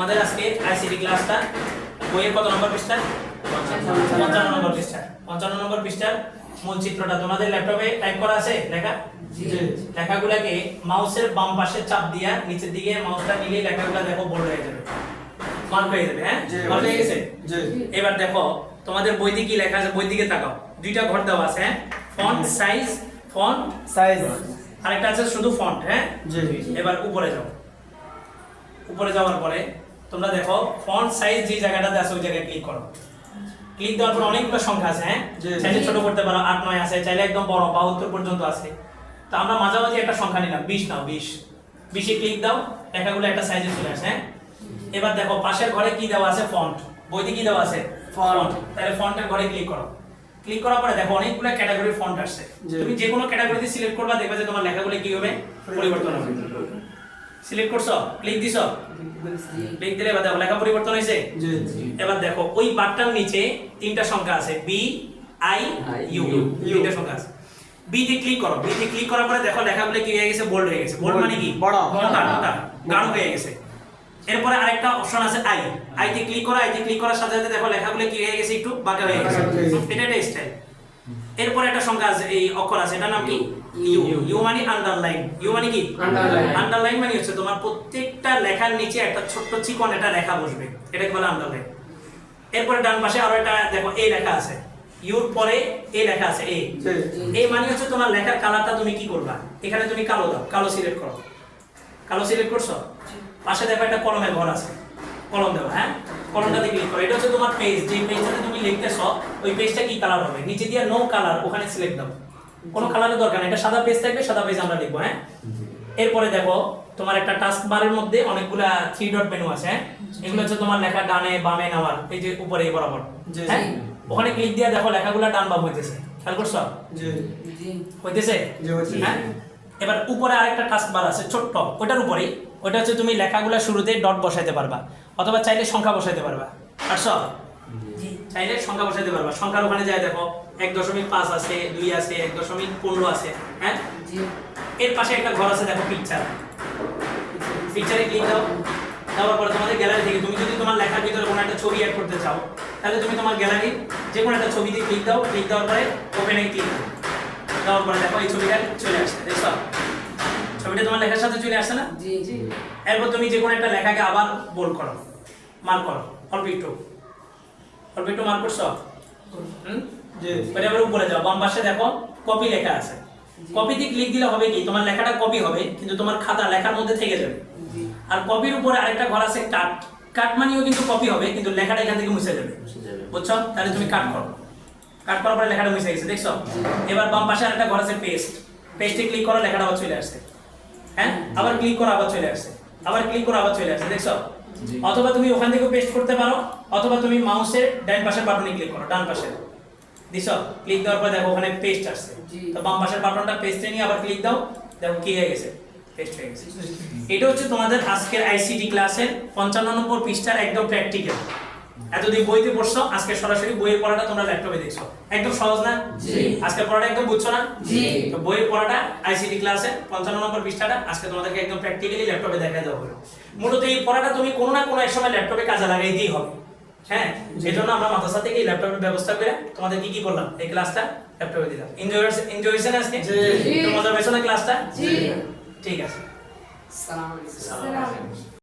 তোমাদের আজকে আইসিটি ক্লাসটা বইয়ের কত নম্বর পৃষ্ঠা? পঞ্চান্ন নম্বর পৃষ্ঠা। পঞ্চান্ন নম্বর পৃষ্ঠার মূল চিত্রটা তোমাদের ল্যাপটপে টাইপ করা আছে? লেখা? লেখাগুলাকে মাউসের বাম পাশে চাপ দিয়া নিচের দিকে মাউসটা নিলে লেখাগুলো দেখো বোল্ড হয়ে যাবে। মার্ক হয়ে যাবে হ্যাঁ? মার্ক হয়ে গেছে? এবার দেখো তোমাদের বইতে কি লেখা আছে? বই দিকে তাকাও। দুইটা ঘর দেওয়া আছে হ্যাঁ? ফন্ট সাইজ ফন্ট সাইজ আরেকটা আছে শুধু ফন্ট হ্যাঁ? এবার উপরে যাও। উপরে যাওয়ার পরে তোমরা দেখো ফন্ট সাইজ যে জায়গাটাতে আছে ওই জায়গায় ক্লিক করো। ক্লিক দেওয়ার পর অনেকগুলো সংখ্যা আছে হ্যাঁ। চাইলে ছোট করতে পারো আট নয় আছে চাইলে একদম বড় বাহাত্তর পর্যন্ত আছে। তো আমরা মাঝামাঝি একটা সংখ্যা নিলাম বিশ নাও বিশ। বিশে ক্লিক দাও লেখাগুলো একটা সাইজে চলে আসে হ্যাঁ? এবার দেখো পাশের ঘরে কি দেওয়া আছে? ফন্ট বইতে কি দেওয়া আছে? Font। তাহলে ফন্টের ঘরে ক্লিক করো। ক্লিক করার পরে দেখো অনেকগুলো ক্যাটাগরির ফন্ট আসছে। তুমি যে কোনো ক্যাটাগরিতে সিলেক্ট করবা দেখবে যে তোমার লেখাগুলো কি হবে পরিবর্তন হবে। সিলেক্ট করছ? ক্লিক দিছো? ক্লিক দিলে এবার দেখো লেখা পরিবর্তন হয়েছে? এবার দেখো ওই বারটার নিচে তিনটা সংখ্যা আছে বি আই ইউ। তিনটা সংখ্যা আছে। বি তে ক্লিক করো। বি তে ক্লিক করার পরে দেখো লেখাগুলো কি হয়ে গেছে? বোল্ড হয়ে গেছে। বোল্ড মানে কি? বড়। মোটা মোটা গাঢ় হয়ে গেছে। এরপরে আরেকটা অপশন আছে আই আই তে ক্লিক করো আই তে ক্লিক করার সাথে সাথে দেখো লেখাগুলো কি হয়ে গেছে? একটু হয়ে বাঁকা হয়ে গেছে। এটা স্টাইল এরপরে একটা সংখ্যা আছে এই অক্ষর আছে এটার নাম কি? ইউ। ইউ। মানে আন্ডারলাইন ইউ মানে কি? Underline। আন্ডারলাইন মানে হচ্ছে তোমার প্রত্যেকটা লেখার নিচে একটা ছোট্ট চিকন একটা লেখা বসবে। এটাকে বলে আন্ডারলাইন এরপরে ডান পাশে আরও একটা দেখো এই লেখা আছে। ইউর পরে এই লেখা আছে এই জি। এই মানে হচ্ছে তোমার লেখার কালারটা তুমি কি করবা? এখানে তুমি কালো দাও কালো সিলেক্ট করো। কালো সিলেক্ট করছ? পাশে দেখো একটা কলমের ঘর আছে। কলম দেবো হ্যাঁ? কলমটাতে ক্লিক করো এটা হচ্ছে তোমার পেজ যে পেজটাতে তুমি লিখতেছো ওই পেজটা কি কালার হবে? নিচে দিয়ে নো কালার ওখানে সিলেক্ট দাও। কোনো কালারের দরকার নেই। এটা সাদা পেজ থাকবে সাদা পেজ আমরা লিখব হ্যাঁ? এরপরে দেখো তোমার একটা টাস্ক বারের মধ্যে অনেকগুলা থ্রি ডট মেনু আছে হ্যাঁ? এগুলো হচ্ছে তোমার লেখা ডানে বামে নেওয়ার এই যে উপরে এই বরাবর জি। হ্যাঁ? ওখানে ক্লিক দিয়ে দেখো লেখাগুলো ডান বাম হইতেছে। খেয়াল করছ? জি। হইতেছে? জি, হইতেছে। হ্যাঁ? এবার উপরে আরেকটা টাস্ক বার আছে ছোট্ট ওটার উপরেই। ওটা হচ্ছে তুমি লেখাগুলো শুরুতে ডট বসাইতে পারবা অথবা চাইলে সংখ্যা বসাইতে পারবা। পারছ? চাইলে সংখ্যা বসাইতে পারবা। সংখ্যার ওখানে যায় দেখো এক দশমিক পাঁচ আছে দুই আছে এক দশমিক পনেরো আছে হ্যাঁ? এর পাশে একটা ঘর আছে দেখো পিকচার পিকচারে ক্লিক দাও। দেওয়ার পরে তোমাদের গ্যালারি থেকে তুমি যদি তোমার লেখার ভিতরে কোনো একটা ছবি অ্যাড করতে চাও তাহলে তুমি তোমার গ্যালারি যে কোনো একটা ছবিতে ক্লিক দাও। ক্লিক দেওয়ার পরে ওপেনে ক্লিক দাও। দেওয়ার পরে দেখো এই ছবিটা চলে আসছে দেখছ? ছবিটা তোমার লেখার সাথে চলে আসছে না? এরপর তুমি যে কোনো একটা লেখাকে আবার বোল্ড করো মার্ক করো অল্প একটু। অল্প একটু মার্ক করছ? হুম? জি। এবার আবার উপরে যাও বাম পাশে দেখো কপি লেখা আছে। কপিতে ক্লিক দিলে হবে কি? তোমার লেখাটা কপি হবে কিন্তু তোমার খাতা লেখার মধ্যে থেকে যাবে। আর কপির উপরে আরেকটা ঘর আছে কাট কাট মানেও কিন্তু কপি হবে কিন্তু লেখাটা এখান থেকে মুছে যাবে। বুঝছ? তাহলে তুমি কাট করো। কাট করার পরে লেখাটা মুছে গেছে দেখছ? এবার বাম পাশে আরেকটা ঘর আছে পেস্ট পেস্টে ক্লিক করো লেখাটা আবার চলে আসছে। হ্যাঁ? আবার ক্লিক করো আবার চলে আসছে। আবার ক্লিক করো আবার চলে আসছে দেখছ? অথবা তুমি ওখান থেকে পেস্ট করতে পারো অথবা তুমি মাউসের ডান পাশের বাটনে ক্লিক করো ডান পাশে দিছো ক্লিক দেওয়ার পর দেখো ওখানে পেস্ট আসছে। তো বাম পাশের বাটনটা পেস্টে নিয়ে আবার ক্লিক দাও দেখো কি হয়ে গেছে? পেস্ট হয়ে গেছে। এটা হচ্ছে তোমাদের আজকের আইসিটি ক্লাসের পঞ্চান্ন নম্বর পৃষ্ঠার একদম প্র্যাকটিক্যাল এতদিন বইতে পড়ছো আজকে সরাসরি বইয়ের পড়াটা তোমরা ল্যাপটপে দেখছ। একদম সহজ না? জি। আজকে পড়াটা একদম বুঝছ না? জি। তো বইয়ের পড়াটা আইসিটি ক্লাসে পঞ্চান্ন নম্বর পৃষ্ঠাটা আজকে তোমাদেরকে একদম প্র্যাকটিক্যালি ল্যাপটপে দেখা দেওয়া হলো। মূলত এই পড়াটা তুমি কোনো না কোনো এক সময় ল্যাপটপে কাজে লাগাইতেই হবে। হ্যাঁ? সেই জন্য আমরা মাদ্রাসা থেকে এই ল্যাপটপের ব্যবস্থা করে তোমাদের কি কি করলাম? এই ক্লাসটা ল্যাপটপে দিলাম। এনজয় এনজয় হয়েছে না আজকে? জি। মজা পেয়েছ না ক্লাসটা জি। ঠিক আছে। সালাম আলাইকুম।